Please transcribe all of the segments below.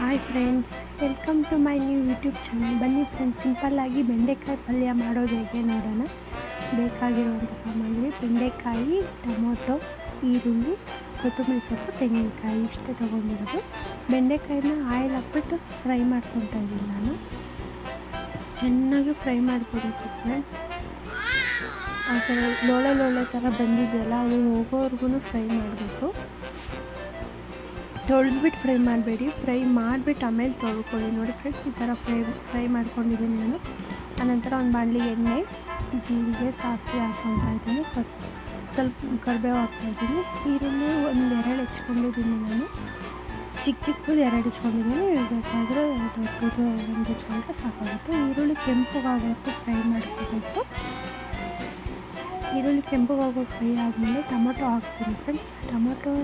Hi friends welcome to my new YouTube channel ಬನ್ನಿ friends ಸಿಂಪಲ್ಲಾಗಿ ಬೆಂಡೆಕಾಯಿ ಪಲ್ಯ ಮಾಡೋದು ಹೇಗೆ ನೋಡೋಣ. ಬೇಕಾಗಿರುವಂಥ ಸಾಮಗ್ರಿ ಬೆಂಡೆಕಾಯಿ, ಟೊಮೊಟೊ, ಈರುಳ್ಳಿ, ಕೊತ್ತಂಬರಿ ಸೊಪ್ಪು, ತೆಂಗಿನಕಾಯಿ ಇಷ್ಟೇ ತೊಗೊಂಡಿರೋದು. ಬೆಂಡೆಕಾಯಿನ ಆಯಿಲ್ ಹಾಕ್ಬಿಟ್ಟು ಫ್ರೈ ಮಾಡ್ಕೊತಾ ಇದ್ದೀನಿ ನಾನು. ಚೆನ್ನಾಗಿ ಫ್ರೈ ಮಾಡ್ಕೋಬೇಕು ಫ್ರೆಂಡ್ಸ್ ಆ ಥರ ಲೋಳೆ ಲೋಳೆ ಥರ ಬಂದಿದೆಯಲ್ಲ ಅದನ್ನು ಹೋಗೋವರೆಗೂ ಫ್ರೈ ಮಾಡಬೇಕು. ತೊಳೆದ್ಬಿಟ್ಟು ಫ್ರೈ ಮಾಡಬೇಡಿ. ಫ್ರೈ ಮಾಡಿಬಿಟ್ಟು ಆಮೇಲೆ ತೊಳ್ಕೊಳ್ಳಿ. ನೋಡಿ ಫ್ರೆಂಡ್ಸ್, ಈ ಥರ ಫ್ರೈ ಫ್ರೈ ಮಾಡ್ಕೊಂಡಿದ್ದೀನಿ ನಾನು. ಆನಂತರ ಒಂದು ಬಾಣಲಿ ಎಣ್ಣೆ, ಜೀರಿಗೆ, ಸಾಸಿವೆ ಹಾಕ್ಕೊತಾ ಇದ್ದೀನಿ. ಸ್ವಲ್ಪ ಕರಿಬೇವು ಹಾಕ್ತಾಯಿದ್ದೀನಿ ಈರುಳ್ಳಿ ಒಂದು ಎರಡು ಹೆಚ್ಕೊಂಡಿದ್ದೀನಿ ನಾನು. ಚಿಕ್ಕ ಚಿಕ್ಕದು ಎರಡು ಹೆಚ್ಕೊಂಡಿದ್ದೀನಿ. ಬೇಕಾದರೆ ದೊಡ್ಡದು ಒಂದು ಹೆಚ್ಕೊಂಡ್ರೆ ಸಾಕಾಗುತ್ತೆ. ಈರುಳ್ಳಿ ಕೆಂಪಗಾಗೋವರೆಗೂ ಫ್ರೈ ಮಾಡ್ಕೋಬೇಕು. ಈರುಳ್ಳಿ ಕೆಂಪುಗಾಗೋ ಫ್ರೈ ಆದಮೇಲೆ ಟೊಮೊಟೊ ಹಾಕ್ತೀನಿ ಫ್ರೆಂಡ್ಸ್. ಟೊಮೊಟೊ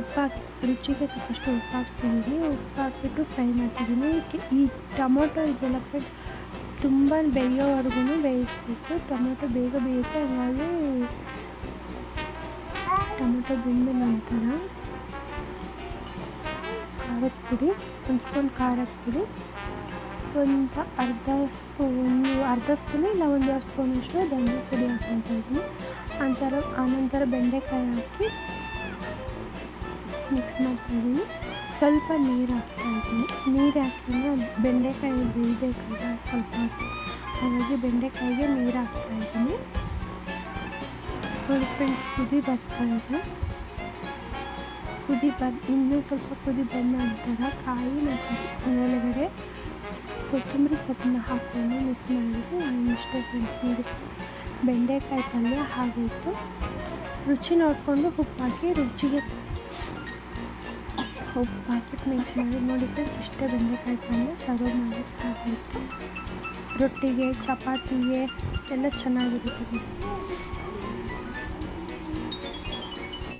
ಉಪ್ಪು ಹಾಕಿ ರುಚಿಗೆ ತಕ್ಕಷ್ಟು ಉಪ್ಪು ಹಾಕ್ತಿದ್ದೀನಿ ಉಪ್ಪು ಹಾಕಿಬಿಟ್ಟು ಫ್ರೈ ಮಾಡ್ತಿದ್ದೀನಿ. ಈ ಟೊಮೊಟೊ ಇದೆಲ್ಲ ಫ್ರೆಂಡ್ಸ್ ತುಂಬ ಬೇಯೋವರೆಗೂ ಬೇಯಿಸ್ಬೇಕು. ಟೊಮೊಟೊ ಬೇಗ ಬೇಯುತ್ತೆ, ಹಾಗಾಗಿ ಟೊಮೊಟೊ ಬೆಂದ ನಂತರ ಖಾರದ ಪುಡಿ, ಒಂದು ಸ್ಪೂನ್ ಖಾರದ ಪುಡಿ, ಒಂದು ಅರ್ಧ ಸ್ಪೂನು ಅರ್ಧ ಸ್ಪೂನ್ ಇಲ್ಲ, ಒಂದು ಸ್ಪೂನಷ್ಟು ಧನಿಯಾ ಪುಡಿ ಹಾಕ್ಕೊತಾ ಇದ್ದೀನಿ. ಅಂತರ ಆನಂತರ ಬೆಂಡೆಕಾಯಿ ಹಾಕಿ ಮಿಕ್ಸ್ ಮಾಡ್ತಾಯಿದ್ದೀನಿ ಸ್ವಲ್ಪ ನೀರು ಹಾಕ್ತಾಯಿದ್ದೀನಿ ನೀರು ಹಾಕಿದ್ರೆ ಬೆಂಡೆಕಾಯಿ ಬೇಯಬೇಕಲ್ಲ ಸ್ವಲ್ಪ. ಹಾಗಾಗಿ ಬೆಂಡೆಕಾಯಿಗೆ ನೀರು ಹಾಕ್ತಾಯಿದ್ದೀನಿ ನೋಡಿ ಫ್ರೆಂಡ್ಸ್ ಕುದಿ ಬರ್ತಾ ಇದೆ. ಕುದಿ ಬಂದು ಇನ್ನೂ ಸ್ವಲ್ಪ ಕುದಿ ಬಂದ ನಂತರ ಕಾಯಿ ಮತ್ತು ಒಳಗಡೆ ಕೊತ್ತಂಬರಿ ಸೊಪ್ಪನ್ನ ಹಾಕ್ಕೊಂಡು ಮಿಕ್ಸ್ ಮಾಡಿಬಿಟ್ಟು ಇಷ್ಟೇ ಫ್ರೆಂಡ್ಸ್ ನೋಡಿ. ಬೆಂಡೆಕಾಯಿ ಪಲ್ಯ ಹಾಗಾಯಿತು ರುಚಿ ನೋಡಿಕೊಂಡು ಉಪ್ಪು ಹಾಕಿ ರುಚಿಗೆ ಉಪ್ಪು ಮಾರ್ಕೆಟ್ ಮಿಕ್ಸ್ ಮಾಡಿ ನೋಡಿ ಫ್ರೆಂಡ್ಸ್ ಇಷ್ಟೇ ಬೆಂಡೆಕಾಯಿ ಪಲ್ಯ ಸರ್ವ್ ಆಗಾಯಿತು ರೊಟ್ಟಿಗೆ, ಚಪಾತಿಗೆ ಎಲ್ಲ ಚೆನ್ನಾಗಿರುತ್ತೆ.